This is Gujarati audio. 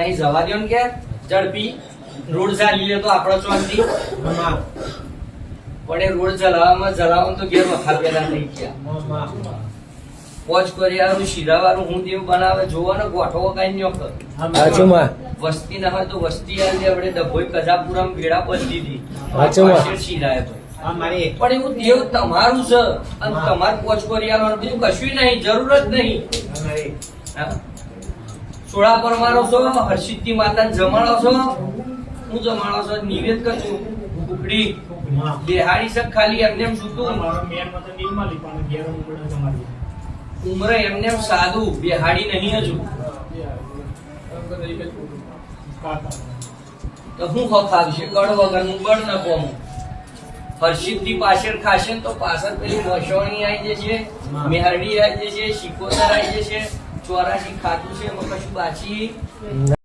નહીં જવા દો ને કે ઝડપી. રોડ ચાલી લે તો આપણો ચોથી પણ એ રોડ ચલાવવામાં ચલાવવામાં તો ઘેર વખા પેલા થઈ ગયા. પોચ કરિયાનું શીરાવાળું હું દેવ બનાવે જોવો ને ગોઠવો કઈ ન્યો કર. વસ્તી ના હોય તો વસ્તી આજે આપણે ડભોઈ કજાપુરામાં ભેડા બદલી હતી. ભાઈ પણ એવું દેવ તમારું છે. અને તમારું પોચ કરિયાનું બીજું કશું નહીં જરૂર જ નહીં. હા? સોળા પરમારો છો હર્ષિતની માતાને જમાડો છો. હું જમાડો છો નિવેદ કરજો કુકડી દેહાડી છે ખાલી એમને એમ છૂટું. ઉમરે એમને એમ સાદું બેહાડી નહીં હજુ. તો હું હક આવશે કડ વગરનું બળ ન કોમ હર્ષિત પાછળ ખાશે તો પાછળ પેલી મસોણી આવી જશે મેહરડી આવી જશે શિકોતર આવી જશે. ચોરાશી ખાતું છે એમાં કશું બાચી